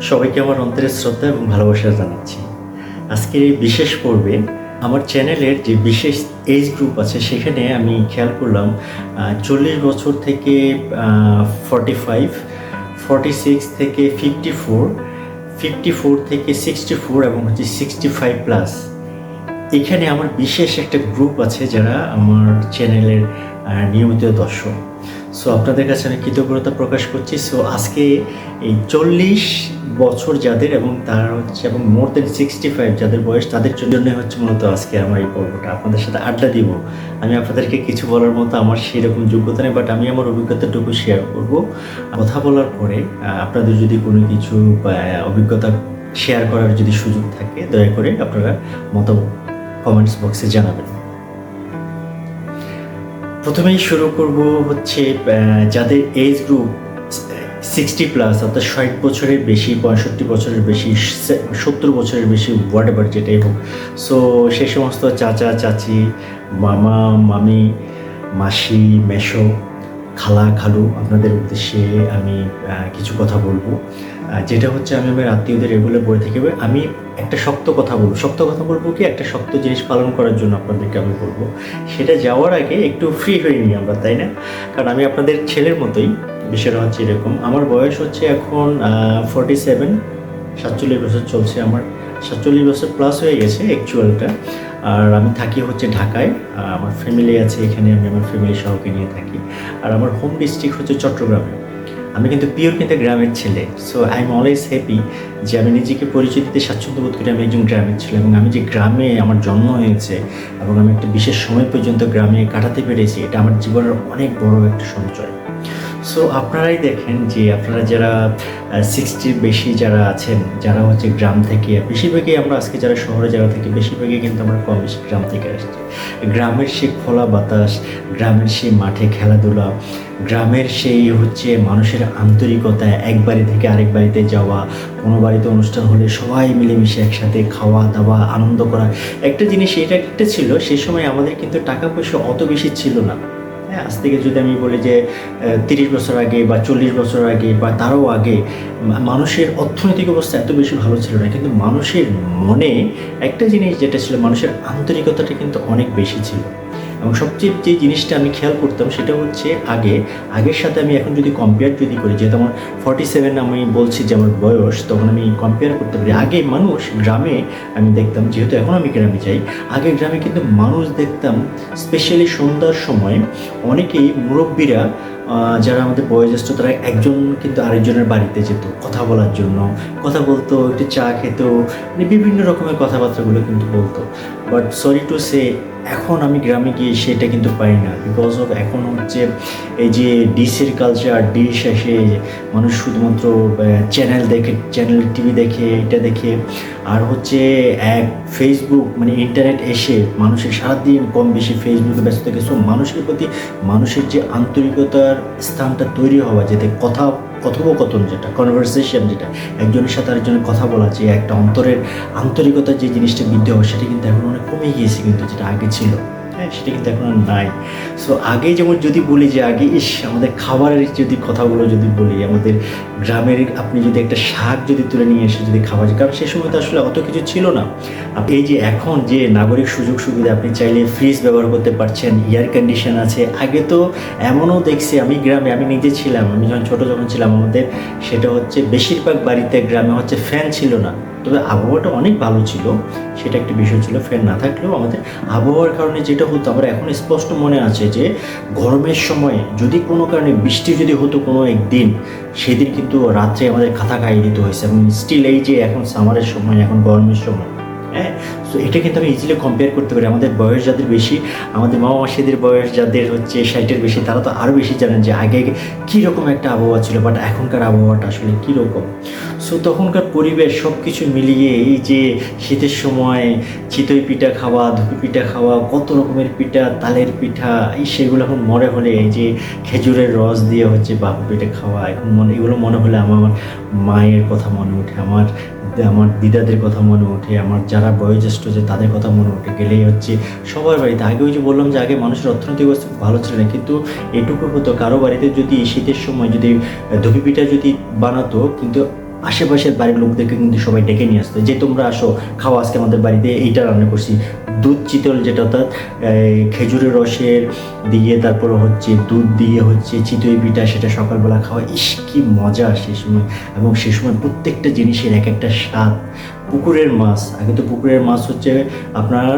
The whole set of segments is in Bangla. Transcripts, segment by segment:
সবাইকে আমার অন্তরের শ্রদ্ধা এবং ভালোবাসা জানাচ্ছি। আজকের এই বিশেষ পর্বে আমার চ্যানেলের যে বিশেষ এজ গ্রুপ আছে, সেখানে আমি খেয়াল করলাম চল্লিশ বছর থেকে ফর্টি ফাইভ ফর্টি সিক্স থেকে ফিফটি ফোর ফিফটি ফোর থেকে সিক্সটি ফোর এবং হচ্ছে সিক্সটি ফাইভ প্লাস এখানে আমার বিশেষ একটা গ্রুপ আছে যারা আমার চ্যানেলের নিয়মিত দর্শক। সো আপনাদের কাছে আমি কৃতজ্ঞতা প্রকাশ করছি। সো আজকে এই চল্লিশ বছর যাদের এবং তার হচ্ছে এবং মোর দেন সিক্সটি ফাইভ যাদের বয়স, তাদের জন্য হচ্ছে মূলত আজকে আমার এই পর্বটা। আপনাদের সাথে আড্ডা দিব। আমি আপনাদেরকে কিছু বলার মতো আমার সেরকম যোগ্যতা নেই বাট আমি আমার অভিজ্ঞতাটুকু শেয়ার করব। কথা বলার পরে আপনাদের যদি কোনো কিছু অভিজ্ঞতা শেয়ার করার যদি সুযোগ থাকে, দয়া করে আপনারা মতো কমেন্টস বক্সে জানাবেন। প্রথমেই শুরু করব হচ্ছে যাদের এজ গ্রুপ সিক্সটি প্লাস অর্থাৎ ষাট বছরের বেশি, পঁয়ষট্টি বছরের বেশি সত্তর বছরের বেশি হোয়াট এভার যেটাই হোক। সো সেই সমস্ত চাচা, চাচি, মামা, মামি, মাসি মেশো খালা, খালু, আপনাদের উদ্দেশ্যে আমি কিছু কথা বলব। যেটা হচ্ছে আমি আমার আত্মীয়দের এগুলো বলে থাকি আমি একটা শক্ত কথা বলব। শক্ত কথা বলব কি? একটা শক্ত জিনিস পালন করার জন্য আপনাদেরকে আমি বলব। সেটা যাওয়ার আগে একটু ফ্রি হয়ে নিই আমরা, তাই না? কারণ আমি আপনাদের ছেলের মতোই বিষয়টা হচ্ছে এরকম। আমার বয়স হচ্ছে এখন ফর্টি সেভেন সাতচল্লিশ বছর চলছে আমার। সাতচল্লিশ বছর প্লাস হয়ে গেছে অ্যাকচুয়ালটা আর আমি থাকি হচ্ছে ঢাকায়। আমার ফ্যামিলি আছে এখানে, আমি আমার ফ্যামিলি সহকে নিয়ে থাকি। আর আমার হোম ডিস্ট্রিক্ট হচ্ছে চট্টগ্রামে। আমি কিন্তু পিওর কিন্তু গ্রামের ছেলে so I am always happy যে আমি নিজেকে পরিচয় দিতে স্বাচ্ছন্দ্য বোধ করি আমি একজন গ্রামের ছেলে এবং আমি যে গ্রামে আমার জন্ম হয়েছে এবং আমি একটা বিশেষ সময় পর্যন্ত গ্রামে কাটাতে পেরেছি, এটা আমার জীবনের অনেক বড় একটা সঞ্চয়। সো আপনারাই দেখেন যে আপনারা যারা সিক্সটির বেশি যারা আছেন, যারা হচ্ছে গ্রাম থেকে, বেশিরভাগই আমরা আজকে যারা শহরে যারা থাকি, বেশিরভাগই কিন্তু আমরা কম বেশি গ্রাম থেকে আসছি। গ্রামের সেই খোলা বাতাস, গ্রামের সেই মাঠে খেলাধুলা, গ্রামের সেই হচ্ছে মানুষের আন্তরিকতা, এক বাড়ি থেকে আরেক বাড়িতে যাওয়া, কোনো বাড়িতে অনুষ্ঠান হলে সবাই মিলেমিশে একসাথে খাওয়া, দাওয়া, আনন্দ করা। একটা জিনিস, এটা একটা ছিল সেই সময় আমাদের কিন্তু টাকা পয়সা অত বেশি ছিল না। আজ থেকে যদি আমি বলি যে তিরিশ বছর আগে বা চল্লিশ বছর আগে বা তারও আগে মানুষের অর্থনৈতিক অবস্থা এত বেশি ভালো ছিল না, কিন্তু মানুষের মনে একটা জিনিস যেটা ছিল, মানুষের আন্তরিকতাটা কিন্তু অনেক বেশি ছিল। এবং সবচেয়ে যে জিনিসটা আমি খেয়াল করতাম সেটা হচ্ছে আগে, আগের সাথে আমি এখন যদি কম্পেয়ার যদি করি যেহেতু আমার ফর্টি সেভেন আমি বলছি যে আমার বয়স, তখন আমি কম্পেয়ার করতে পারি। আগে মানুষ গ্রামে আমি দেখতাম, যেহেতু এখন আমি গ্রামে যাই, আগে গ্রামে কিন্তু মানুষ দেখতাম স্পেশালি সন্ধ্যার সময় অনেকেই মুরব্বীরা যারা আমাদের বয়োজ্যেষ্ঠ, তারা একজন কিন্তু আরেকজনের বাড়িতে যেত কথা বলার জন্য। কথা বলতো, একটু চা খেত মানে বিভিন্ন রকমের কথাবার্তাগুলো কিন্তু বলতো। বাট সরি টু সে এখন আমি গ্রামে গিয়ে সেটা কিন্তু পাই না বিকজ অফ এখন হচ্ছে এই যে ডিসের কালচার ডিশ এসে মানুষ শুধুমাত্র চ্যানেল দেখে চ্যানেল টিভি দেখে, এটা দেখে। আর হচ্ছে, এক ফেসবুক মানে ইন্টারনেট এসে মানুষের সারাদিন কম বেশি ফেসবুকে ব্যস্ত থাকে। সো মানুষের প্রতি মানুষের যে আন্তরিকতার স্থানটা তৈরি হওয়া, যেতে কথা কথোপকথন যেটা কনভারসেশন যেটা, একজনের সাথে আরেকজনের কথা বলা, যে একটা অন্তরের আন্তরিকতা যে জিনিসটা বৃদ্ধি হবে সেটা কিন্তু এখন অনেক কমে গিয়েছে কিন্তু, যেটা আগে ছিল। হ্যাঁ সেটা কিন্তু এখন আর নাই। সো আগে যেমন যদি বলি যে, আগে ইস, আমাদের খাবারের যদি কথাগুলো যদি বলি, আমাদের গ্রামের আপনি যদি একটা শাক যদি তুলে নিয়ে এসে যদি খাওয়া যায়, কারণ সেই সময় তো আসলে অত কিছু ছিল না। এই যে এখন যে নাগরিক সুযোগ সুবিধা, আপনি চাইলে ফ্রিজ ব্যবহার করতে পারছেন এয়ার কন্ডিশন আছে। আগে তো এমনও দেখছি, আমি গ্রামে, আমি নিজে ছিলাম, আমি যখন ছোটো যখন ছিলাম, আমাদের সেটা হচ্ছে, বেশিরভাগ বাড়িতে, গ্রামে হচ্ছে ফ্যান ছিল না। তবে আবহাওয়াটা অনেক ভালো ছিল। সেটা একটা বিষয় ছিল, ফ্যান না থাকলেও আমাদের আবহাওয়ার কারণে যেটা হতো, আমার এখন স্পষ্ট মনে আছে যে গরমের সময় যদি কোনো কারণে বৃষ্টি যদি হতো কোনো একদিন, সেদিন কিন্তু রাত্রে আমাদের খাতা খাইয়ে দিতে হয়েছে এবং স্টিল এই যে এখন সামারের সময়, এখন গরমের সময় হ্যাঁ? সো এটা কিন্তু আমি ইজিলি কম্পেয়ার করতে পারি। আমাদের বয়স যাদের বেশি, আমাদের মামা মাসিদের বয়স যাদের হচ্ছে ষাটের বেশি, তারা তো আরও বেশি জানেন যে আগে আগে কীরকম একটা আবহাওয়া ছিল বাট এখনকার আবহাওয়াটা আসলে কীরকম? সো তখনকার পরিবেশ সব কিছু মিলিয়ে এই যে শীতের সময় চিতই পিঠা খাওয়া, ধুপি পিঠা খাওয়া, কত রকমের পিঠা, তালের পিঠা, এই সেগুলো এখন মনে হলে এই যে খেজুরের রস দিয়ে হচ্ছে বাবু পিঠা খাওয়া, এখন মনে, এগুলো মনে হলে আমার আমার মায়ের কথা মনে ওঠে, আমার আমার দিদাদের কথা মনে ওঠে, আমার যারা বয়োজ্যেষ্ঠ যে তাদের কথা মনে ওঠে, গেলেই হচ্ছে সবার বাড়িতে। আগে ওই যে বললাম যে আগে মানুষের অর্থনৈতিক অবস্থা ভালো ছিল না, কিন্তু এটুকু হতো কারও বাড়িতে যদি শীতের সময় যদি ধুপি পিঠা যদি বানাতো, কিন্তু আশেপাশের বাড়ির লোকদেরকে কিন্তু সবাই ডেকে নিয়ে আসতো, যে তোমরা আসো, খাও, আজকে আমাদের বাড়িতে এইটা রান্না করছি। দুধ চিতল যেটা, অর্থাৎ খেজুরের রসের দিয়ে তারপর হচ্ছে দুধ দিয়ে হচ্ছে চিতই পিঠা, সেটা সকালবেলা খাওয়া, ইস, কি মজা সে সময়। এবং সে সময় প্রত্যেকটা জিনিসের এক একটা স্বাদ। পুকুরের মাছ, আগে তো পুকুরের মাছ হচ্ছে আপনার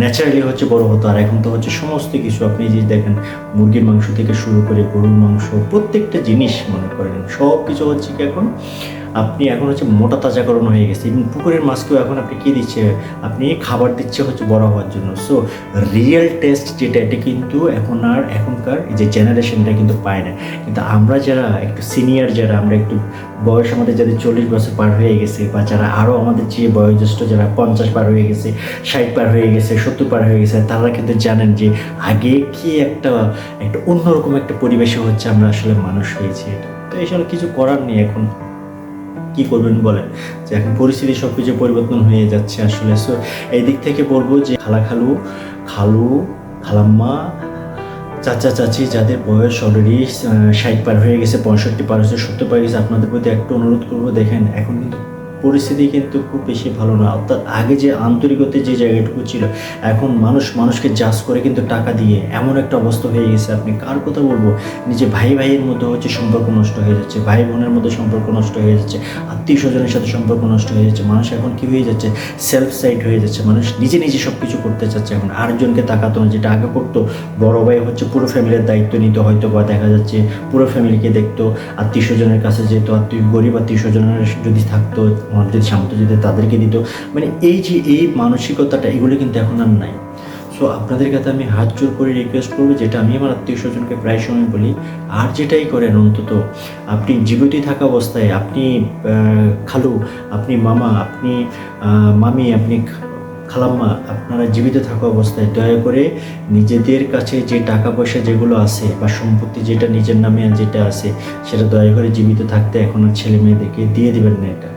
ন্যাচারালি হচ্ছে বড় হতো, আর এখন তো হচ্ছে সমস্ত কিছু, আপনি যে দেখেন, মুরগির মাংস থেকে শুরু করে গরুর মাংস, প্রত্যেকটা জিনিস মনে করেন। সব কিছু হচ্ছে কি এখন আপনি এখন হচ্ছে মোটা তাজাকরণ হয়ে গেছে। এবং পুকুরের মাছকেও এখন আপনি কী দিচ্ছে? আপনি খাবার দিচ্ছে হচ্ছে বড় হওয়ার জন্য। সো রিয়েল টেস্ট যেটা, এটা কিন্তু এখন আর এখনকার যে জেনারেশনটা কিন্তু পায় না। কিন্তু আমরা যারা একটু সিনিয়র যারা আমরা একটু বয়স আমাদের যাদের চল্লিশ বছর পার হয়ে গেছে বা যারা আরও আমাদের যে বয়োজ্যেষ্ঠ যারা পঞ্চাশ পার হয়ে গেছে, ষাট পার হয়ে গেছে, সত্তর পার হয়ে গেছে, তারা কিন্তু জানেন যে আগে কি একটা একটা অন্যরকম একটা পরিবেশে হচ্ছে আমরা আসলে মানুষ হয়েছি। এটা তো এসব কিছু করার নেই এখন। কি করবেন বলেন? যে এখন পরিস্থিতি সব কিছু পরিবর্তন হয়ে যাচ্ছে আসলে। সো এই দিক থেকে বলব যে খালা খালু খালু, খালাম্মা, চাচা, চাচি যাদের বয়স অলরেডি ষাট পার হয়ে গেছে, পঁয়ষট্টি পার হয়েছে, সত্তর পার গেছে, আপনাদের প্রতি একটু অনুরোধ করব, দেখেন, এখন কিন্তু পরিস্থিতি কিন্তু খুব বেশি ভালো না। অর্থাৎ আগে যে আন্তরিকতা যে জায়গাটুকু ছিল, এখন মানুষ মানুষকে জাজ করে কিন্তু টাকা দিয়ে এমন একটা অবস্থা হয়ে গেছে। আপনি কার কথা বলব? নিজে ভাই ভাইয়ের মধ্যে হচ্ছে সম্পর্ক নষ্ট হয়ে যাচ্ছে, ভাই বোনের মধ্যে সম্পর্ক নষ্ট হয়ে যাচ্ছে, আত্মীয় স্বজনের সাথে সম্পর্ক নষ্ট হয়ে যাচ্ছে। মানুষ এখন কি হয়ে যাচ্ছে? সেলফ সাইড হয়ে যাচ্ছে। মানুষ নিজে নিজে সব কিছু করতে চাচ্ছে। এখন আরেকজনকে তাকাতো না, যেটা আগে করতো। বড় ভাই হচ্ছে পুরো ফ্যামিলির দায়িত্ব নিত হয়তো বা দেখা যাচ্ছে পুরো ফ্যামিলিকে দেখতো, আত্মীয় স্বজনের কাছে যেত, আত্মীয়, গরিব আত্মীয় স্বজনের যদি থাকতো যদি সামর্থ্য যদি তাদেরকে দিত মানে এই যে এই মানসিকতাটা, এগুলো কিন্তু এখন আর নাই। সো আপনাদের কাছে আমি হাত জোর করে রিকোয়েস্ট করব, যেটা আমি আমার আত্মীয় স্বজনকে প্রায় সময় বলি, আর যেটাই করেন অন্তত, আপনি জীবিত থাকা অবস্থায়, আপনি খালু, আপনি মামা, আপনি মামি, আপনি খালাম্মা, আপনারা জীবিত থাকা অবস্থায় দয়া করে নিজেদের কাছে যে টাকা পয়সা যেগুলো আছে, বা সম্পত্তি যেটা নিজের নামে যেটা আছে, সেটা দয়া করে জীবিত থাকতে এখন আর ছেলে মেয়েদেরকে দিয়ে দেবেন না এটা।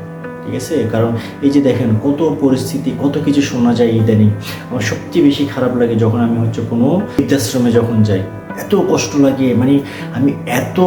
ঠিক আছে? কারণ এই যে দেখেন, কত পরিস্থিতি, কত কিছু শোনা যায় ইদানিং। আমার সবচেয়ে বেশি খারাপ লাগে যখন আমি হচ্ছে কোনো বৃদ্ধাশ্রমে যখন যাই। এত কষ্ট লাগে মানে আমি এত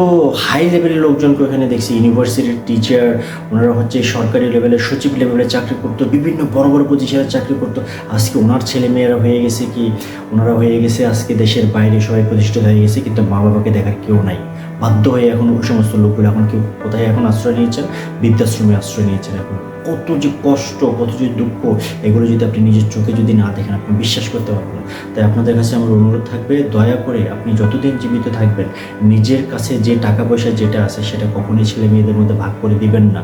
হাই লেভেলের লোকজনকে ওখানে দেখছি ইউনিভার্সিটির টিচার ওনারা হচ্ছে সরকারি লেভেলের সচিব লেভেলে চাকরি করতো, বিভিন্ন বড় বড় পজিশনে চাকরি করতো। আজকে ওনার ছেলে মেয়েরা হয়ে গেছে কি? ওনারা হয়ে গেছে আজকে দেশের বাইরে সবাই প্রতিষ্ঠিত হয়ে গেছে, কিন্তু মা বাবাকে দেখার কেউ নাই। বাধ্য হয়ে এখন ওই সমস্ত লোকগুলো এখন কেউ কোথায় এখন আশ্রয় নিয়েছেন? বৃদ্ধাশ্রমে আশ্রয় নিয়েছেন এখন। কত যে কষ্ট, কত যে দুঃখ, এগুলো যদি আপনি নিজের চোখে যদি না দেখেন, আপনি বিশ্বাস করতে পারবেন তাই আপনাদের কাছে আমার অনুরোধ থাকবে, দয়া করে আপনি যতদিন জীবিত থাকবেন, নিজের কাছে যে টাকা পয়সা যেটা আছে, সেটা কখনোই ছেলে মেয়েদের মধ্যে ভাগ করে দিবেন না।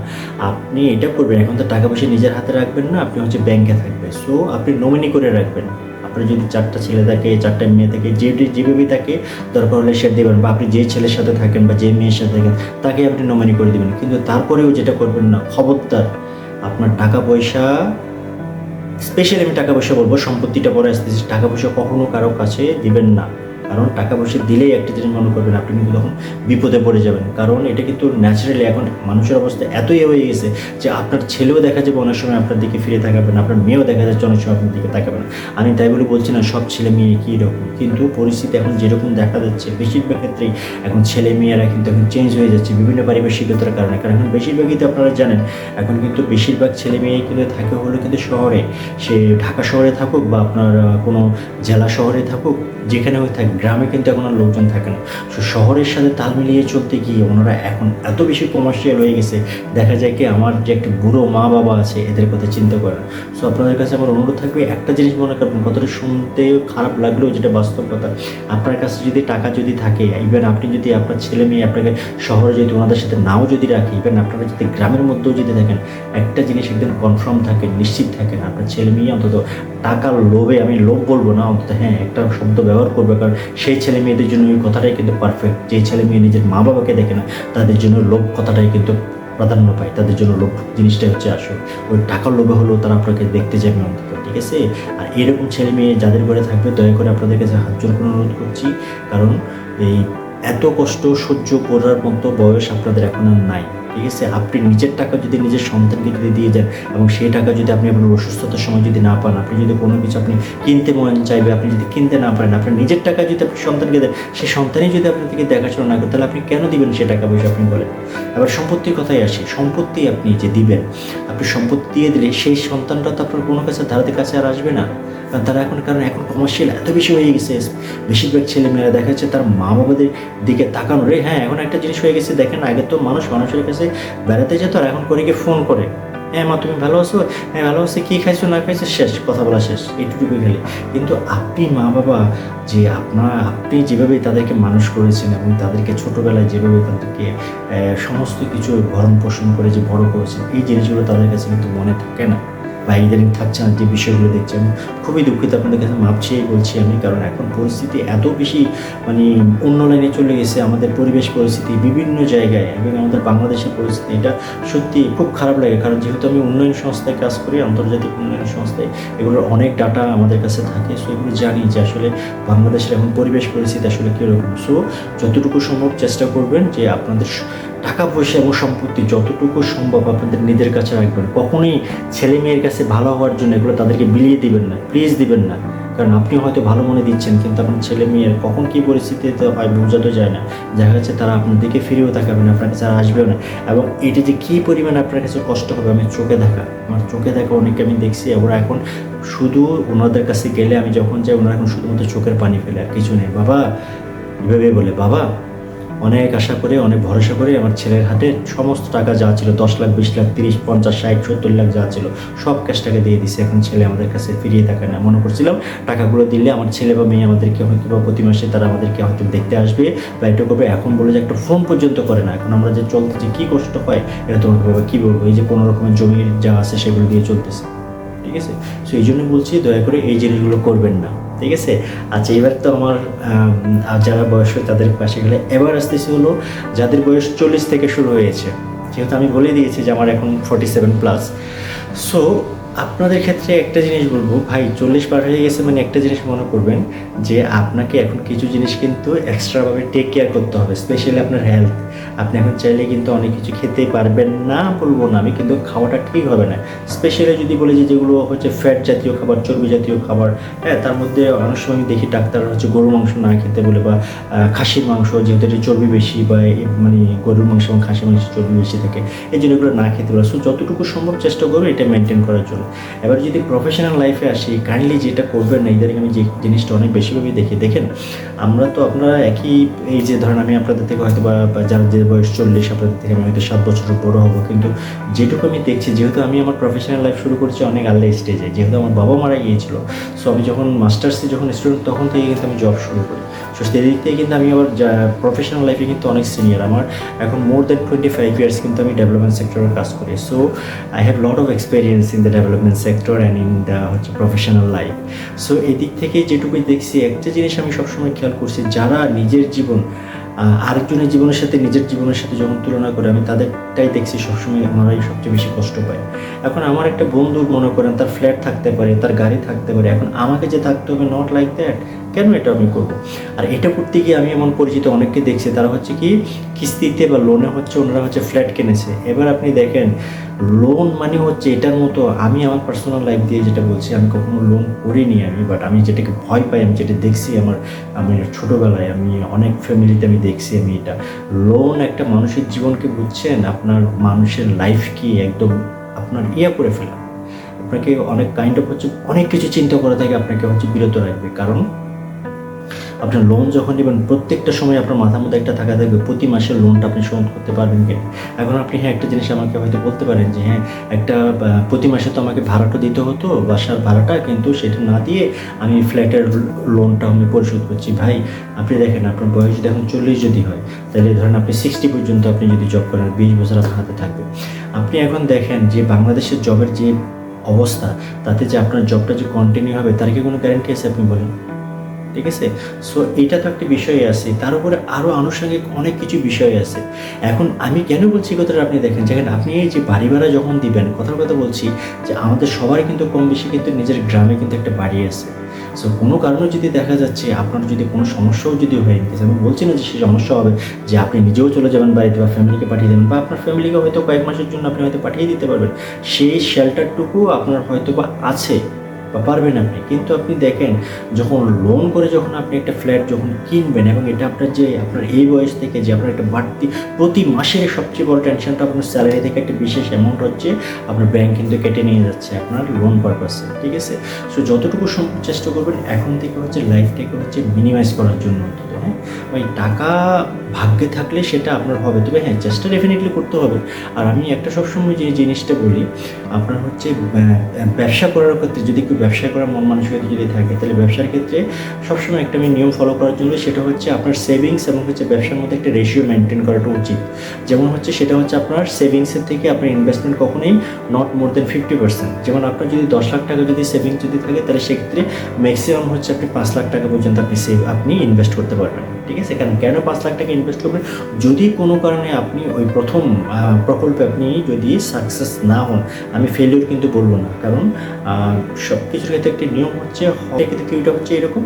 আপনি এটা করবেন, এখন তো টাকা পয়সা নিজের হাতে রাখবেন না, আপনি হচ্ছে ব্যাংকে থাকবে সো আপনি নমিনি করে রাখবেন। আপনার যদি চারটা ছেলে থাকে, চারটা মেয়ে থাকে, যে যেভাবেই থাকে, দরকার হলে সে দেবেন বা আপনি যে ছেলের সাথে থাকেন বা যে মেয়ের সাথে থাকেন, তাকে আপনি নমিনি করে দেবেন। কিন্তু তারপরেও যেটা করবেন না, খবরদার। আপনার টাকা পয়সা স্পেশালি আমি টাকা পয়সা বলব, সম্পত্তিটা পরে আসতেছি, টাকা পয়সা কখনো কারও কাছে দিবেন না। কারণ টাকা পয়সা দিলেই একটা জিনিস মনে করবেন, আপনি কিন্তু তখন বিপদে পড়ে যাবেন। কারণ এটা কিন্তু ন্যাচারালি এখন মানুষের অবস্থা এতই হয়ে গেছে যে আপনার ছেলেও দেখা যাবে অনেক সময় আপনার দিকে ফিরে তাকাবেন আপনার মেয়েও দেখা যাচ্ছে অনেক সময় আপনার দিকে তাকাবে না। আমি তাই বলে বলছি না, সব ছেলে মেয়ে কী রকম। কিন্তু পরিস্থিতি এখন যেরকম দেখা যাচ্ছে, বেশিরভাগ ক্ষেত্রেই এখন ছেলে মেয়েরা কিন্তু এখন চেঞ্জ হয়ে যাচ্ছে বিভিন্ন পারিপার্শ্বিকতার কারণে। কারণ এখন বেশিরভাগই তো আপনারা জানেন, এখন কিন্তু বেশিরভাগ ছেলে মেয়ে কিন্তু থাকে হলো কিন্তু শহরে। সে ঢাকা শহরে থাকুক বা আপনার কোনো জেলা শহরে থাকুক, যেখানে হয়ে থাকে গ্রামে কিন্তু এখন আর লোকজন থাকে না। সো শহরের সাথে তাল মিলিয়ে চলতে গিয়ে ওনারা এখন এত বেশি কমার্শিয়াল হয়ে গেছে, দেখা যায় কি আমার যে একটা বুড়ো মা বাবা আছে, এদের কথা চিন্তা করে না সো আপনাদের কাছে আমার অনুরোধ থাকবে, একটা জিনিস মনে করবেন, কথাটা শুনতে খারাপ লাগলেও যেটা বাস্তব কথা, আপনার কাছে যদি টাকা যদি থাকে ইভেন আপনি যদি আপনার ছেলে মেয়ে আপনাকে শহরে যদি ওনাদের সাথে নাও যদি রাখে ইভেন আপনারা যদি গ্রামের মধ্যেও যদি দেখেন একটা জিনিস একদম কনফার্ম থাকে, নিশ্চিত থাকেন আপনার ছেলে মেয়ে অন্তত টাকার লোভে, আমি লোভ বলব না, অন্তত হ্যাঁ একটা শব্দ ব্যবহার করবে, কারণ সেই ছেলে মেয়েদের জন্য ওই কথাটাই কিন্তু পারফেক্ট যে ছেলে মেয়ে নিজের মা বাবাকে দেখে না, তাদের জন্য লোভ কথাটাই কিন্তু প্রাধান্য পায়। তাদের জন্য লোভ জিনিসটাই হচ্ছে আসল। ওই টাকার লোভে হলেও তারা আপনাকে দেখতে যাবে অন্তত, ঠিক আছে? আর এরকম ছেলে মেয়ে যাদের ঘরে থাকবে, দয়া করে আপনাদের কাছে হাত জোর করে অনুরোধ করছি, কারণ এই এত কষ্ট সহ্য করার মতো বয়স আপনাদের এখন আর নাই। ঠিক আছে? আপনি নিজের টাকা যদি নিজের সন্তানকে যদি দিয়ে দেন এবং সেই টাকা যদি আপনি আপনার অসুস্থতার সময় যদি না পান, আপনি যদি কোনো কিছু আপনি কিনতে মন চাইবে, আপনি যদি কিনতে না পারেন, আপনার নিজের টাকা যদি আপনি সন্তানকে দেন, সেই সন্তানই যদি আপনাদেরকে দেখাশোনা না করে, তাহলে আপনি কেন দিবেন সে টাকা পয়সা আপনি বলেন? আবার সম্পত্তির কথাই আসি। সম্পত্তি আপনি যে দিবেন, আপনি সম্পত্তি দিয়ে দিলে সেই সন্তানটা তো আপনার কোনো কাছে ধারাতে কাছে আর আসবে না। কারণ তারা এখন কারণ এখন কমার্শিয়াল এত বেশি হয়ে গেছে। বেশিরভাগ ছেলেমেয়েরা দেখা যাচ্ছে তার মা বাবাদের দিকে তাকানো। রে হ্যাঁ এখন একটা জিনিস হয়ে গেছে, দেখেন আগে তো মানুষ মানুষের কাছে বেড়াতে যেত আর এখন করে গিয়ে ফোন করে। হ্যাঁ মা, তুমি ভালো আছো? হ্যাঁ ভালো আছো, কী খাইছো, না খাইছো? শেষ, কথা বলা শেষ, এইটুকুই খালি। কিন্তু আপনি মা বাবা যে আপনার, আপনি যেভাবে তাদেরকে মানুষ করেছেন এবং তাদেরকে ছোটোবেলায় যেভাবে তাদেরকে সমস্ত কিছু ভরণ পোষণ করে যে বড় করেছেন, এই জিনিসগুলো তাদের কাছে কিন্তু মনে থাকে না। বা ইদানিং থাকছে না, যে বিষয়গুলো দেখছি, আমি খুবই দুঃখিত আপনাদের কাছে, মাপ চেয়ে বলছি আমি, কারণ এখন পরিস্থিতি এত বেশি মানে অন্য লাইনে চলে গেছে, আমাদের পরিবেশ পরিস্থিতি বিভিন্ন জায়গায় এবং আমাদের বাংলাদেশের পরিস্থিতি, এটা সত্যি খুব খারাপ লাগে, কারণ যেহেতু আমি উন্নয়ন সংস্থায় কাজ করি, আন্তর্জাতিক উন্নয়ন সংস্থায়, এগুলোর অনেক ডাটা আমাদের কাছে থাকে সো এগুলো জানি যে আসলে বাংলাদেশের এখন পরিবেশ পরিস্থিতি আসলে কীরকম। সো যতটুকু সম্ভব চেষ্টা করবেন যে আপনাদের টাকা, পয়সা এবং সম্পত্তি যতটুকু সম্ভব আপনাদের নিজের কাছে রাখবেন কখনোই ছেলে মেয়ের কাছে ভালো হওয়ার জন্য এগুলো তাদেরকে বিলিয়ে দিবেন না প্লিজ দিবেন না। কারণ আপনি হয়তো ভালো মনে দিচ্ছেন, কিন্তু আপনার ছেলে মেয়ের কখন কী পরিস্থিতিতে হয় বোঝাতে যায় না। দেখা যাচ্ছে তারা আপনার দিকে ফিরেও তাকাবে না, আপনার কাছে আসবেও না। এবং এটি যে কী পরিমাণ আপনার কাছে কষ্ট হবে, আমি চোখে দেখা, আমার চোখে দেখা অনেকে আমি দেখছি, ওরা এখন শুধু ওনাদের কাছে গেলে আমি যখন যাই, ওনারা এখন শুধুমাত্র চোখের পানি ফেলে, আর কিছু নেই। বাবা এভাবে বলে, বাবা অনেক আশা করে, অনেক ভরসা করে আমার ছেলের হাতে সমস্ত টাকা যা ছিল, দশ লাখ, বিশ লাখ, তিরিশ, পঞ্চাশ, ষাট, সত্তর লাখ যা ছিল, সব ক্যাশ টাকা দিয়ে দিছে। এখন ছেলে আমাদের কাছে ফিরিয়ে থাকে না। মনে করছিলাম টাকাগুলো দিলে আমার ছেলে বা মেয়ে আমাদেরকে হয়তো বা প্রতি মাসে তারা আমাদেরকে হয়তো দেখতে আসবে বা এটা করবে। এখন বলে যে একটা ফোন পর্যন্ত করে না। এখন আমরা যে চলতেছি কী কষ্ট হয় এটা তোমাকে বাবা কী বলব? এই যে কোনো রকমের জমির যা আছে সেগুলো দিয়ে চলতেছে। ঠিক আছে? সো এই জন্য বলছি দয়া করে এই জিনিসগুলো করবেন না। ঠিক আছে? আচ্ছা এবার তো আমার যারা বয়স তাদের পাশে গেলে এবার আসতেছে হলো যাদের বয়স চল্লিশ থেকে শুরু হয়েছে। যেহেতু আমি বলে দিয়েছি যে আমার এখন ফর্টি সেভেন প্লাস সো আপনাদের ক্ষেত্রে একটা জিনিস বলব, ভাই, চল্লিশ পার হয়ে গেছে মানে একটা জিনিস মনে করবেন যে আপনাকে এখন কিছু জিনিস কিন্তু এক্সট্রাভাবে টেক কেয়ার করতে হবে স্পেশালি আপনার হেলথ আপনি এখন চাইলে কিন্তু অনেক কিছু খেতে পারবেন না, বলব না আমি, কিন্তু খাওয়াটা ঠিক হবে না। স্পেশালি যদি বলি যে যেগুলো হচ্ছে ফ্যাট জাতীয় খাবার, চর্বি জাতীয় খাবার হ্যাঁ তার মধ্যে অনেক সময় আমি দেখি ডাক্তার হচ্ছে গরুর মাংস না খেতে বলে বা খাসির মাংস যেহেতু এটা চর্বি বেশি বা মানে গরুর মাংস এবং খাসির মাংস চর্বি বেশি থাকে, এই জন্য এগুলো না খেতে বলে সো যতটুকু সম্ভব চেষ্টা করব এটা মেনটেন করার জন্য। এবার যদি প্রফেশনাল লাইফে আসি কাইন্ডলি যেটা করবেন না ইদানিং আমি যে জিনিসটা অনেক বেশিভাবে দেখি, দেখেন, আমরা তো আপনারা একই এই যে ধরেন আমি আপনাদের থেকে হয়তো বা যারা যে বয়স চল্লিশ আপনাদের থেকে আমি হয়তো সাত বছর বড় হব। কিন্তু যেটুকু আমি দেখছি, যেহেতু আমি আমার প্রফেশনাল লাইফ শুরু করেছি অনেক আল্লাহ স্টেজে যেহেতু আমার বাবা মারা গিয়েছিল সো আমি যখন মাস্টার্সে যখন স্টুডেন্ট তখন থেকে কিন্তু আমি জব শুরু করি। সো সেদিক থেকে কিন্তু আমি আমার প্রফেশনাল লাইফে কিন্তু অনেক সিনিয়র আমার এখন more than twenty five years কিন্তু আমি ডেভেলপমেন্ট সেক্টরে কাজ করি। So I have lot of experience in the development sector and in the হচ্ছে প্রফেশনাল লাইফ সো এদিক থেকে যেটুকুই দেখছি, একটা জিনিস আমি সবসময় খেয়াল করছি, যারা নিজের জীবন আরেকজনের জীবনের সাথে, নিজের জীবনের সাথে যখন তুলনা করে, আমি তাদেরটাই দেখছি সবসময় ওনারাই সবচেয়ে বেশি কষ্ট পায়। এখন আমার একটা বন্ধু, মনে করেন, তার ফ্ল্যাট থাকতে পারে, তার গাড়ি থাকতে পারে। এখন আমাকে যে থাকতে হবে নট লাইক দ্যাট কেন এটা আমি করব? আর এটা করতে গিয়ে আমি এমন পরিচিত অনেককে দেখছি, তারা হচ্ছে কি কিস্তিতে বা লোনে হচ্ছে ওনারা হচ্ছে ফ্ল্যাট কিনেছে। এবার আপনি দেখেন লোন মানে হচ্ছে এটার মতো আমি আমার পার্সোনাল লাইফ দিয়ে যেটা বলছি, আমি কখনো লোন করিনি আমি বাট আমি যেটাকে ভয় পাই, আমি যেটা দেখছি আমার, আমি ছোটোবেলায়, আমি অনেক ফ্যামিলিতে আমি দেখছি আমি এটা। লোন একটা মানুষের জীবনকে বুঝছেন, আপনার মানুষের লাইফ কি একদম আপনার ইয়া করে ফেলা। আপনাকে অনেক কাইন্ড অফ হচ্ছে, অনেক কিছু চিন্তা করা থাকে আপনাকে হচ্ছে বিরত রাখবে। কারণ আপনার লোন যখন নেবেন, প্রত্যেকটা সময় আপনার মাথার মধ্যে একটা থাকা থাকবে। প্রতি মাসের লোনটা আপনি শোধ করতে পারবেন কিনা এখন আপনি হ্যাঁ একটা জিনিস আমাকে হয়তো বলতে পারেন যে হ্যাঁ একটা প্রতি মাসে তো আমাকে ভাড়াটা দিতে হতো, বাসার ভাড়াটা, কিন্তু সেটা না দিয়ে আমি ফ্ল্যাটের লোনটা আমি পরিশোধ করছি। ভাই, আপনি দেখেন, আপনার বয়স যদি এখন চল্লিশ যদি হয়, তাহলে ধরেন আপনি সিক্সটি পর্যন্ত আপনি যদি জব করেন, বিশ বছর আপনার হাতে থাকবে। আপনি এখন দেখেন যে, বাংলাদেশের জবের যে অবস্থা, তাতে যে আপনার জবটা যে কন্টিনিউ হবে, তার কি কোনো গ্যারেন্টি আছে আপনি বলেন? ঠিক আছে? সো এটা তো একটা বিষয় আছে। তার উপরে আরও আনুষঙ্গিক অনেক কিছু বিষয় আছে। এখন আমি কেন বলছি কথাটা আপনি দেখেন? যেখানে আপনি এই যে বাড়ি ভাড়া যখন দিবেন, কথার কথা বলছি যে আমাদের সবার কিন্তু কম বেশি কিন্তু নিজের গ্রামে কিন্তু একটা বাড়ি আছে। সো কোনো কারণে যদি দেখা যাচ্ছে আপনার যদি কোনো সমস্যাও যদি হয়ে গেছে আমি বলছি না যে সেই সমস্যা হবে, যে আপনি নিজেও চলে যাবেন বাড়িতে বা ফ্যামিলিকে পাঠিয়ে দেবেন বা আপনার ফ্যামিলিকে হয়তো কয়েক মাসের জন্য আপনি হয়তো পাঠিয়ে দিতে পারবেন। সেই শেল্টারটুকু আপনার হয়তো বা আছে। পারবেন আপনি। কিন্তু আপনি দেখেন, যখন লোন করে যখন আপনি একটা ফ্ল্যাট যখন কিনবেন এবং এটা আপনার যে, আপনার এই বয়স থেকে যে, আপনার একটা বাড়তি, প্রতি মাসে সবচেয়ে বড় টেনশনটা আপনার স্যালারি থেকে একটা বিশেষ অ্যামাউন্ট হচ্ছে আপনার ব্যাংক কিন্তু কেটে নিয়ে যাচ্ছে, আপনার লোন পারপাসে ঠিক আছে? সো যতটুকু চেষ্টা করবেন, এখন থেকে হচ্ছে লাইফটাকে হচ্ছে মিনিমাইজ করার জন্য। অন্তত হ্যাঁ ওই টাকা ভাগ্যে থাকলে সেটা আপনার হবে। তবে হ্যাঁ চেষ্টা ডেফিনেটলি করতে হবে। আর আমি একটা সবসময় যে জিনিসটা বলি, আপনার হচ্ছে ব্যবসা করার ক্ষেত্রে যদি কেউ ব্যবসা করার মন মানসিকতা যদি থাকে, তাহলে ব্যবসার ক্ষেত্রে সবসময় একটা আমি নিয়ম ফলো করার জন্য সেটা হচ্ছে আপনার সেভিংস এবং হচ্ছে ব্যবসার মধ্যে একটা রেশিও মেনটেন করাটা উচিত। যেমন হচ্ছে সেটা হচ্ছে আপনার সেভিংসের থেকে আপনার ইনভেস্টমেন্ট কখনোই not more than fifty percent যেমন আপনার যদি দশ লাখ টাকা যদি সেভিংস যদি থাকে, তাহলে সেক্ষেত্রে ম্যাক্সিমাম হচ্ছে আপনি পাঁচ লাখ টাকা পর্যন্ত আপনি সেভ আপনি ইনভেস্ট করতে পারবেন ঠিক আছে? কারণ কেন পাঁচ লাখ টাকা ইনভেস্ট করবেন? যদি কোনো কারণে আপনি ওই প্রথম প্রকল্পে আপনি যদি সাকসেস না হন, আমি ফেলিওর কিন্তু বলব না। কারণ সব কিছুর ক্ষেত্রে একটি নিয়ম হচ্ছে কিন্তু কেউটা হচ্ছে এরকম,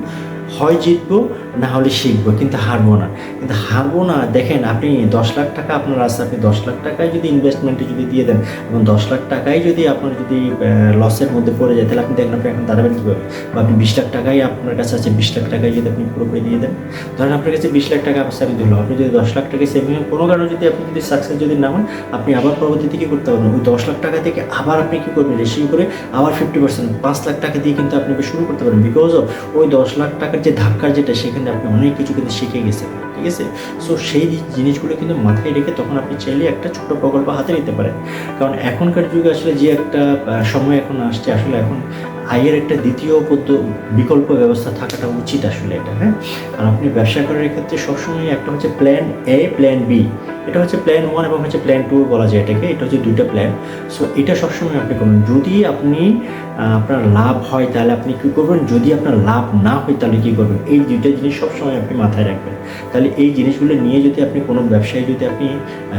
হয় জিতবো, না হলে শিখব, কিন্তু হারবো না। কিন্তু হারবো না, দেখেন আপনি দশ লাখ টাকা আপনার আছে, আপনি দশ লাখ টাকায় যদি ইনভেস্টমেন্টে যদি দিয়ে দেন, এবং দশ লাখ টাকায় যদি আপনার যদি লসের মধ্যে পড়ে যায়, তাহলে আপনি দেখেন আপনি এখন দাঁড়াবেন কীভাবে? বা আপনি বিশ লাখ টাকাই আপনার কাছে আছে, বিশ লাখ টাকায় যদি আপনি পুরোপুরি দিয়ে দেন। ধরেন আপনার কাছে বিশ লাখ টাকা আমি দিলাম আপনি যদি দশ লাখ টাকা সেভিং কোনো কারণে যদি আপনি যদি সাকসেস যদি না হন, আপনি আবার পরবর্তীতে কী করতে পারবেন? ওই দশ লাখ টাকা থেকে আবার আপনি কী করবেন? রেশিও করে আবার ফিফটি পার্সেন্ট পাঁচ লাখ টাকা দিয়ে কিন্তু আপনি শুরু করতে পারেন বিকজ অফ ওই দশ লাখ টাকার যে ধাক্কা যেটা, সেখানে আপনি অনেক কিছু কিন্তু শিখে গেছেন, ঠিক আছে? সো সেই জিনিসগুলো কিন্তু মাথায় রেখে তখন আপনি চাইলে একটা ছোট প্রকল্প হাতে নিতে পারেন। কারণ এখনকার যুগে আসলে যে একটা সময় এখন আসছে, আসলে এখন আয়ের একটা দ্বিতীয় বিকল্প ব্যবস্থা থাকাটা উচিত আসলে এটা হ্যাঁ? আর আপনি ব্যবসা করার ক্ষেত্রে সবসময় একটা হচ্ছে প্ল্যান এ প্ল্যান বি এটা হচ্ছে প্ল্যান ওয়ান এবং হচ্ছে প্ল্যান টু বলা যায় এটাকে। এটা হচ্ছে দুইটা প্ল্যান সো এটা সবসময় আপনি করবেন। যদি আপনি আপনার লাভ হয়, তাহলে আপনি কী করবেন? যদি আপনার লাভ না হয়, তাহলে কী করবেন? এই দুইটা জিনিস সবসময় আপনি মাথায় রাখবেন। তাহলে এই জিনিসগুলো নিয়ে যদি আপনি কোনো ব্যবসায় যদি আপনি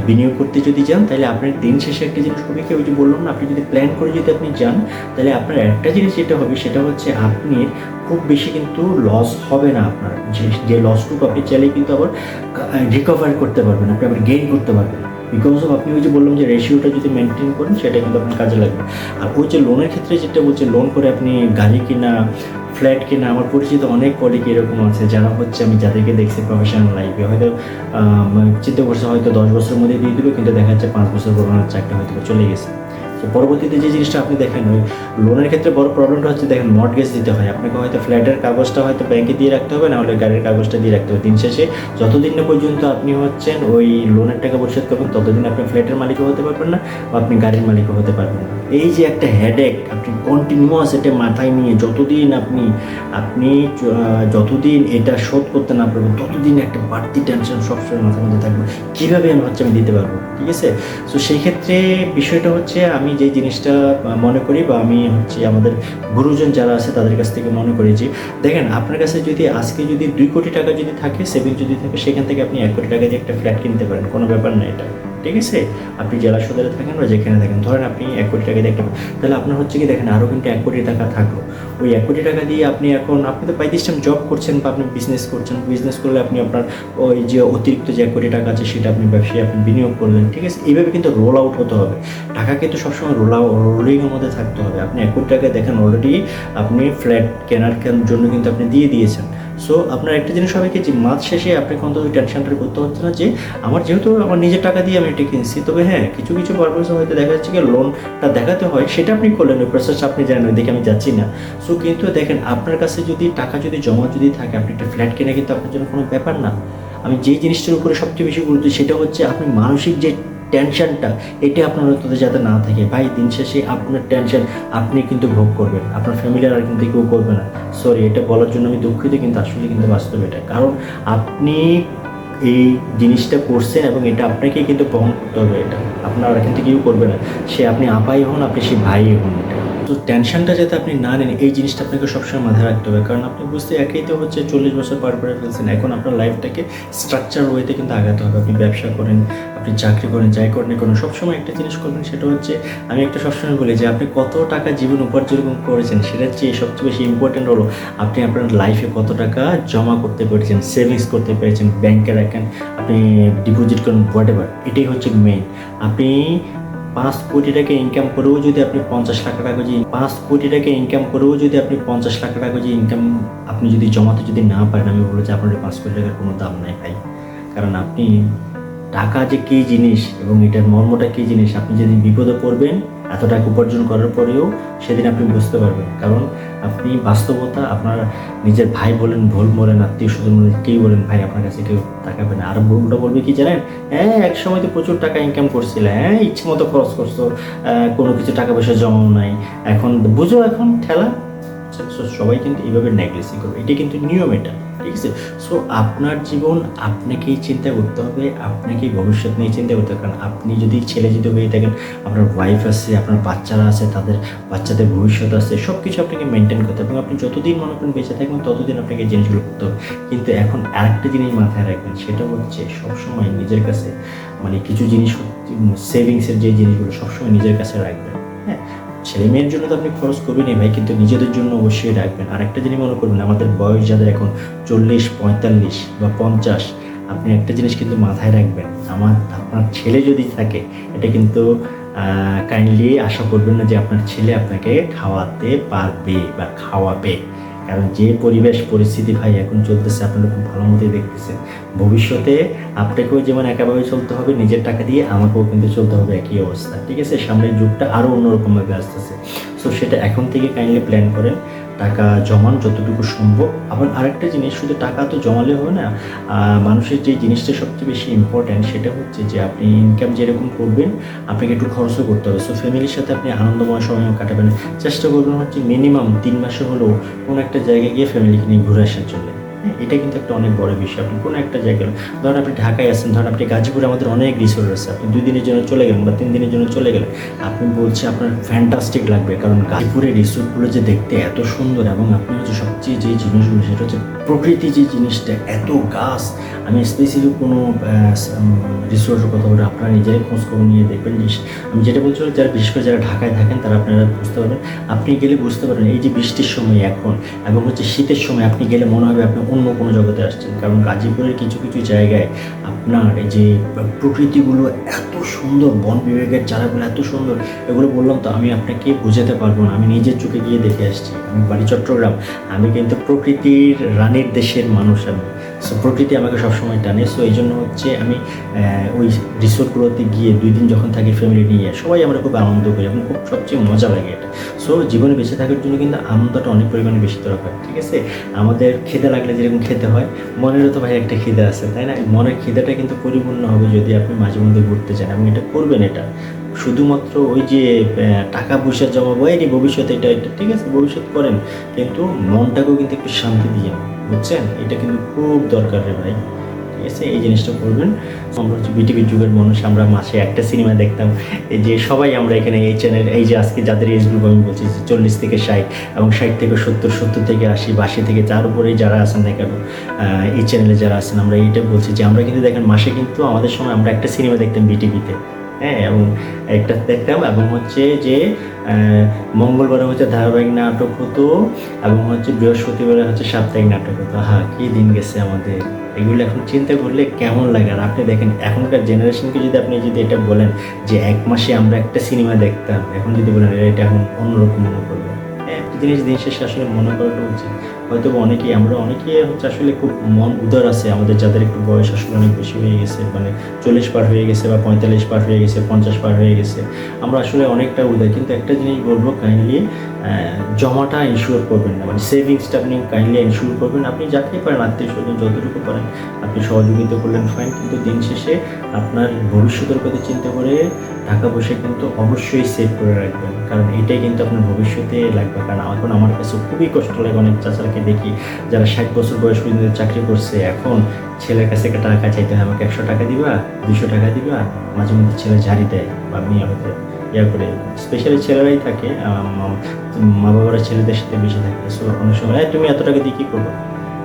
বিনিয়োগ করতে যদি যান, তাহলে আপনার দিন শেষে একটা জিনিস হবে কি ওই যে বললাম না, আপনি যদি প্ল্যান করে যদি আপনি যান, তাহলে আপনার একটা জিনিস যেটা হবে, সেটা হচ্ছে আপনি খুব বেশি কিন্তু লস হবে না আপনার। যে যে লসটুকু আপনি চাইলে কিন্তু আবার রিকভার করতে পারবেন। আপনি আবার গেইন করতে পারবেন। বিকজ অফ আপনি ওই যে বললাম যে রেশিওটা যদি মেনটেন করেন সেটা কিন্তু আপনার কাজে লাগবে। আর ওই যে লোনের ক্ষেত্রে যেটা বলছে লোন করে আপনি গাড়ি কিনা ফ্ল্যাট কিনা আমার পরিচিত অনেক কলিগ এরকম আছে যারা হচ্ছে আমি যাদেরকে দেখছি প্রফেশনাল লাইফে হয়তো আহ, চিন্তা করছে হয়তো দশ বছরের মধ্যে দিয়ে দিবে কিন্তু দেখা যাচ্ছে পাঁচ বছর পর চাকরি হয়তো চলে গেছে। পরবর্তীতে যে জিনিসটা আপনি দেখেন, ওই লোনের ক্ষেত্রে বড় প্রবলেমটা হচ্ছে, দেখেন মর্টগেজ দিতে হয়। আপনাকে হয়তো ফ্ল্যাটের কাগজটা হয়তো ব্যাংকে দিয়ে রাখতে হবে না হলে গাড়ির কাগজটা দিয়ে রাখতে হবে। দিন শেষে যতদিন না পর্যন্ত আপনি হচ্ছেন, ওই লোনের টাকা পরিশোধ করবেন, ততদিন আপনি ফ্ল্যাটের মালিকও হতে পারবেন না বা আপনি গাড়ির মালিকও হতে পারবেন না। এই যে একটা হেডেক আপনি কন্টিনিউয়াস এটা মাথায় নিয়ে যতদিন আপনি আপনি যতদিন এটা শোধ করতে না পারবেন, ততদিন একটা বাড়তি টেনশন সবসময় মাথার মধ্যে থাকবে। কীভাবে আমি হচ্ছে আমি দিতে পারব? ঠিক আছে? সো সেই ক্ষেত্রে বিষয়টা হচ্ছে আমি যে জিনিসটা মনে করি বা আমি হচ্ছে আমাদের গুরুজন যারা আছে তাদের কাছ থেকে মনে করি যে, দেখেন আপনার কাছে যদি আজকে যদি দুই কোটি টাকা যদি থাকে সেভিং যদি থাকে, সেখান থেকে আপনি এক কোটি টাকা দিয়ে একটা ফ্ল্যাট কিনতে পারেন। কোনো ব্যাপার না এটা। ঠিক আছে? আপনি জেলা সদরে থাকেন বা যেখানে থাকেন, ধরেন আপনি এক কোটি টাকা দিয়ে একটা তাহলে আপনার হচ্ছে কি দেখেন আরও কিন্তু এক কোটি টাকা থাকল। ওই এক কোটি টাকা দিয়ে আপনি এখন আপনি তো বাই জব করছেন বা আপনি বিজনেস করছেন। বিজনেস করলে আপনি আপনার ওই যে অতিরিক্ত যে এক কোটি টাকা আছে, সেটা আপনি ব্যবসায় আপনি বিনিয়োগ করলেন, ঠিক আছে? এইভাবে কিন্তু রোল আউট হতে হবে। টাকা কিন্তু সবসময় রোল আউট রোলিংয়ের মধ্যে থাকতে হবে। আপনি এক কোটি টাকা দেখেন অলরেডি আপনি ফ্ল্যাট কেনার জন্য কিন্তু আপনি দিয়ে দিয়েছেন। সো আপনার একটা জিনিস হবে কি যে, মাস শেষে আপনাকে অন্তত টেনশনটা করতে হচ্ছে না যে, আমার যেহেতু আমার নিজের টাকা দিয়ে আমি এটা কিনছি, তবে হ্যাঁ কিছু কিছু পারপাসে হয়তো দেখা যাচ্ছে কি লোনটা দেখাতে হয়, সেটা আপনি করলেন, ওই প্রসেসটা আপনি জানেন, ওইদিকে আমি যাচ্ছি না। সো কিন্তু দেখেন, আপনার কাছে যদি টাকা যদি জমা যদি থাকে, আপনি একটা ফ্ল্যাট কেনা কিন্তু আপনার জন্য কোনো ব্যাপার না। আমি যেই জিনিসটার উপরে সবচেয়ে বেশি গুরুত্ব সেটা হচ্ছে আপনি মানসিক যে টেনশনটা এটা আপনার অন্তত যাতে না থাকে। ভাই, দিন শেষে আপনার টেনশন আপনি কিন্তু ভোগ করবেন। আপনার ফ্যামিলির আর কিন্তু কেউ করবে না। সরি এটা বলার জন্য আমি দুঃখিত, কিন্তু আসলে কিন্তু বাস্তব এটা। কারণ আপনি এই জিনিসটা করছেন এবং এটা আপনাকেই কিন্তু বহন করতে হবে এটা। আপনার আর কিন্তু কেউ করবে না। সে আপনি আপাই হন, আপনি সে ভাই হন তো টেনশনটা যাতে আপনি না নেন, এই জিনিসটা আপনাকে সবসময় মাথায় রাখতে হবে। কারণ আপনি বুঝতে একেই তো হচ্ছে চল্লিশ বছর পার করে ফেলছেন। এখন আপনার লাইফটাকে স্ট্রাকচার ওয়েতে কিন্তু আগাতে হবে। আপনি ব্যবসা করেন আপনি চাকরি করেন, যাই করেন না করেন সবসময় একটা জিনিস করবেন, সেটা হচ্ছে আমি একটা সবসময় বলি যে আপনি কত টাকা জীবন উপার্জন করেছেন, সেটার চেয়ে সবচেয়ে বেশি ইম্পর্টেন্ট হলো আপনি আপনার লাইফে কত টাকা জমা করতে পেরেছেন সেভিংস করতে পেরেছেন ব্যাংকে রাখেন আপনি ডিপোজিট করেন হোয়াট এভার এটাই হচ্ছে মেইন আপনি পাঁচ কোটি টাকা ইনকাম করেও যদি আপনি পঞ্চাশ লাখ টাকা যদি, পাঁচ কোটি টাকা ইনকাম করেও যদি আপনি পঞ্চাশ লাখ টাকা যদি ইনকাম আপনি যদি জমাতে যদি না পারেন, আমি বলব যে আপনার পাঁচ কোটি টাকার কোনো দাম নাই ভাই। কারণ আপনি টাকা যে কী জিনিস এবং এটার মর্মটা কী জিনিস আপনি যেদিন বিপদে পড়বেন, এত টাকা উপার্জন করার পরেও সেদিন আপনি বুঝতে পারবেন। কারণ আপনি বাস্তবতা, আপনার নিজের ভাই বলেন, ভুল বলেন, আত্মীয় স্বজন বলেন, কেউ বলেন, ভাই, আপনার কাছে কেউ টাকা না। আর উল্টো বলবে কি জানেন? হ্যাঁ এক সময় তো প্রচুর টাকা ইনকাম করছিলে। হ্যাঁ ইচ্ছে মতো খরচ করছ। কোনো কিছু টাকা পয়সা জমাও নাই। এখন বুঝো এখন, ঠেলা? সবাই কিন্তু এইভাবে নেগলেসি করবে এটা কিন্তু নিয়ম এটা। ঠিক আছে? সো আপনার জীবন আপনাকেই চিন্তা করতে হবে, আপনাকেই ভবিষ্যৎ নিয়ে চিন্তা করতে হবে। কারণ আপনি যদি ছেলে যদি হয়ে থাকেন, আপনার ওয়াইফ আছে, আপনার বাচ্চারা আছে, তাদের বাচ্চাদের ভবিষ্যৎ আছে সব কিছু আপনাকে মেনটেন করতে হবে এবং আপনি যতদিন মনে করেন বেঁচে থাকবেন, ততদিন আপনাকে জিনিসগুলো করতে হবে। কিন্তু এখন আরেকটা জিনিস মাথায় রাখবেন, সেটা হচ্ছে সবসময় নিজের কাছে মানে কিছু জিনিস সেভিংসের যে জিনিসগুলো সবসময় নিজের কাছে রাখবেন। ছেলে মেয়ের জন্য তো আপনি খরচ করবেনই ভাই, কিন্তু নিজেদের জন্য অবশ্যই রাখবেন। আর একটা জিনিস মনে করবেন, আমাদের বয়স যাদের এখন চল্লিশ, পঁয়তাল্লিশ বা পঞ্চাশ, আপনি একটা জিনিস কিন্তু মাথায় রাখবেন। আমার, আপনার ছেলে যদি থাকে, এটা কিন্তু কাইন্ডলি আশা করবেন না যে আপনার ছেলে আপনাকে খাওয়াতে পারবে বা খাওয়াবে। কারণ যে পরিবেশ, পরিস্থিতি ভাই এখন চলতেছে, আপনারা খুব ভালো মতোই দেখতেছেন। ভবিষ্যতে আপনাকেও যেমন একাভাবে চলতে হবে, নিজের টাকা দিয়ে আমাকেও কিন্তু চলতে হবে একই অবস্থা। ঠিক আছে? সামনের যুগটা আরও অন্যরকমভাবে আসতেছে। সো সেটা এখন থেকে কাইন্ডলি প্ল্যান করেন। টাকা জমান যতটুকু সম্ভব। আবার আরেকটা জিনিস, শুধু টাকা তো জমালে হবে না মানুষের যে জিনিসটা সবচেয়ে বেশি ইম্পর্ট্যান্ট সেটা হচ্ছে যে আপনি ইনকাম যেরকম করবেন, আপনাকে একটু খরচও করতে হবে। সো ফ্যামিলির সাথে আপনি আনন্দময় সময় কাটাবেন। চেষ্টা করবেন হচ্ছে মিনিমাম তিন মাসে হলেও কোনো একটা জায়গায় গিয়ে ফ্যামিলিকে নিয়ে ঘুরে আসার জন্য। এটা কিন্তু একটা অনেক বড় বিষয়। আপনি কোনো একটা জায়গায় ধরেন আপনি ঢাকায় আছেন, ধরেন আপনি গাজীপুরে আমাদের অনেক রিসোর্ট আছে, আপনি দুই দিনের জন্য চলে গেলেন বা তিন দিনের জন্য চলে গেলেন, আপনি বলছে আপনার ফ্যান্টাস্টিক লাগবে, কারণ গাজীপুরের রিসোর্টগুলো যে দেখতে এত সুন্দর এবং আপনি হচ্ছে সবচেয়ে যে জিনিসগুলো, সেটা হচ্ছে প্রকৃতি যে জিনিসটা, এত গাছ। আমি স্পেসিফিক কোনো রিসোর্টের কথা বলে আপনারা নিজেরাই খোঁজ খবর নিয়ে দেখবেন আমি যেটা বলছিলাম যারা বিশেষ করে যারা ঢাকায় থাকেন, তারা আপনারা বুঝতে পারবেন। আপনি গেলে বুঝতে পারবেন, এই যে বৃষ্টির সময় এখন এবং হচ্ছে শীতের সময় আপনি গেলে মনে হবে আপনি অন্য কোনো জগতে আসছেন। কারণ গাজীপুরের কিছু কিছু জায়গায় আপনার যে প্রকৃতিগুলো এত সুন্দর, বন বিভাগের চারাগুলো এত সুন্দর, এগুলো বললাম তো আমি আপনাকে বোঝাতে পারব না। আমি নিজের চোখে গিয়ে দেখে আসছি। আমি বাড়ি চট্টগ্রাম। আমি কিন্তু প্রকৃতির রানীর দেশের মানুষ আমি। সো প্রকৃতি আমাকে সবসময় টানে। সো এই জন্য হচ্ছে আমি ওই রিসোর্টগুলোতে গিয়ে দুই দিন যখন থাকি ফ্যামিলি নিয়ে, সবাই আমরা খুব আনন্দ করি এবং খুব সবচেয়ে মজা লাগে এটা। সো জীবনে বেঁচে থাকার জন্য কিন্তু আনন্দটা অনেক পরিমাণে বেশি দরকার, ঠিক আছে? আমাদের খিদে লাগলে যেরকম খেতে হয়, মনেরও তো ভাই একটা খিদে আছে, তাই না? মনের খিদেটা কিন্তু পরিপূর্ণ হবে যদি আপনি মাঝে মধ্যে ঘুরতে চান এবং এটা করবেন এটা। শুধুমাত্র ওই যে টাকা পয়সা জমাবো এই ভবিষ্যতে এটা এটা। ঠিক আছে? ভবিষ্যৎ করেন, কিন্তু মনটাকেও কিন্তু একটু শান্তি দিয়ে বুঝছেন? এটা কিন্তু খুব দরকার রে ভাই। ঠিক আছে? এই জিনিসটা করবেন। আমরা হচ্ছে বিটিভির যুগের মানুষ, আমরা মাসে একটা সিনেমা দেখতাম। এই যে সবাই আমরা এখানে এই চ্যানেল এই যে আজকে যাদের এজ গ্রুপ আমি বলছি চল্লিশ থেকে ষাট এবং ষাট থেকে সত্তর সত্তর থেকে আশি বাশি থেকে তার উপরেই যারা আছেন না কেন এই চ্যানেলে যারা আছেন, আমরা এইটা বলছি যে আমরা কিন্তু দেখেন, মাসে কিন্তু আমাদের সময় আমরা একটা সিনেমা দেখতাম বিটিভিতে হ্যাঁ? এবং একটা দেখতাম এবং হচ্ছে যে মঙ্গলবারে হচ্ছে ধারাবাহিক নাটক হতো এবং হচ্ছে বৃহস্পতিবার হচ্ছে সাপ্তাহিক নাটক হতো। হ্যাঁ কি দিন গেছে আমাদের। এগুলো এখন চিন্তা করলে কেমন লাগে? আর আপনি দেখেন এখনকার জেনারেশনকে যদি আপনি যদি এটা বলেন যে এক মাসে আমরা একটা সিনেমা দেখতাম এখন যদি বলেন এটা এখন অন্যরকম মনে করবে। হ্যাঁ, একটা জিনিস দিন শেষে আসলে মনে করাটা উচিত। হয়তো অনেকে অনেকেই, আমরা অনেকেই হচ্ছে আসলে খুব মন উদার আছে, আমাদের যাদের একটু বয়স আসলে অনেক বেশি হয়ে গেছে মানে চল্লিশ পার হয়ে গেছে বা পঁয়তাল্লিশ পার হয়ে গেছে, পঞ্চাশ পার হয়ে গেছে, আমরা আসলে অনেকটা উদার। কিন্তু একটা জিনিস বলব কাইন্ডলি জমাটা ইনশিওর করবেন না। মানে সেভিংসটা আপনি কাইন্ডলি ইনশিওর করবেন। আপনি যাকেই পারেন আত্মীয় স্বজন যতটুকু পারেন আপনি সহযোগিতা করলেন ফাইন কিন্তু দিন শেষে আপনার ভবিষ্যতের কথা চিন্তা করে টাকা পয়সা কিন্তু অবশ্যই সেভ করে রাখবেন। কারণ এটাই কিন্তু আপনার ভবিষ্যতে লাগবে। কারণ এখন, আমার কাছে খুবই কষ্ট লাগে। অনেক চাচারাকে দেখি, যারা ষাট বছর বয়স পর্যন্ত চাকরি করছে। এখন ছেলের কাছে একটা টাকা চাইতে হয়, আমাকে একশো টাকা দিবা দুশো টাকা দিবা, মাঝে মধ্যে ছেলে ঝাড়ি দেয় বা মেয়ে হয়তো ইয়া করে। স্পেশালি ছেলেরাই থাকে মা বাবারা ছেলেদের সাথে বেশি থাকে। সো অনেক সময় তুমি এত টাকা দিয়ে কী করব?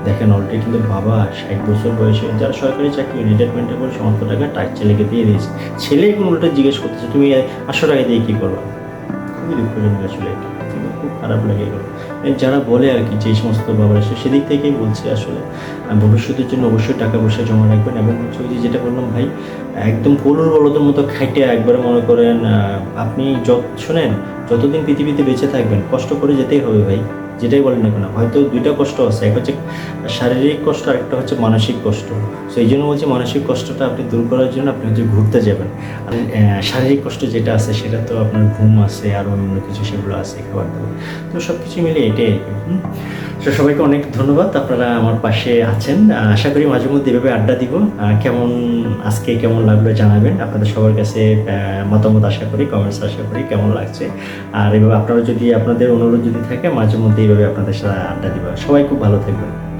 দেখেন অলরেডি কিন্তু বাবা ষাট বছর বয়সে, যারা সরকারি চাকরি রিটায়ারমেন্টের পর সমস্ত টাকা তার ছেলেকে দিয়ে দিয়েছে। ছেলে এখন উল্টো জিজ্ঞেস করতেছে, তুমি আটশো টাকা দিয়ে কী করবা? খুবই দুঃখজনক আসলে? খুব খারাপ লাগে। এগুলো যারা বলে আর কি যে সমস্ত বাবার আসে সেদিক থেকেই বলছি আসলে। ভবিষ্যতের জন্য অবশ্যই টাকা পয়সা জমা রাখবেন এবং হচ্ছে ওই যে যেটা বললাম ভাই, একদম গরুর বলদের মতো খাইটে একবার মনে করেন আপনি যত, শোনেন, যতদিন পৃথিবীতে বেঁচে থাকবেন, কষ্ট করে যেতেই হবে ভাই। যেটাই বলেন না কেন, হয়তো দুইটা কষ্ট আছে, এক হচ্ছে শারীরিক কষ্ট আর একটা হচ্ছে মানসিক কষ্ট। সো এই জন্য বলছি মানসিক কষ্টটা আপনি দূর করার জন্য আপনি হচ্ছে ঘুরতে যাবেন। আর শারীরিক কষ্ট যেটা আছে, সেটা তো আপনার ঘুম আছে, আর অন্য কিছু সেগুলো আছে, খাবার দাবার। তো সব কিছু মিলে এটাই আর কি। হুম। তো সবাইকে অনেক ধন্যবাদ, আপনারা আমার পাশে আছেন। আশা করি মাঝে মধ্যে এভাবে আড্ডা দিব। কেমন, আজকে কেমন লাগল জানাবেন। আপনাদের সবার কাছে মতামত আশা করি কমেন্টস আশা করি কেমন লাগছে। আর এভাবে আপনারা যদি, আপনাদের অনুরোধ যদি থাকে, মাঝে মধ্যে এইভাবে আপনাদের সাথে আড্ডা দিব। সবাই খুব ভালো থাকবেন।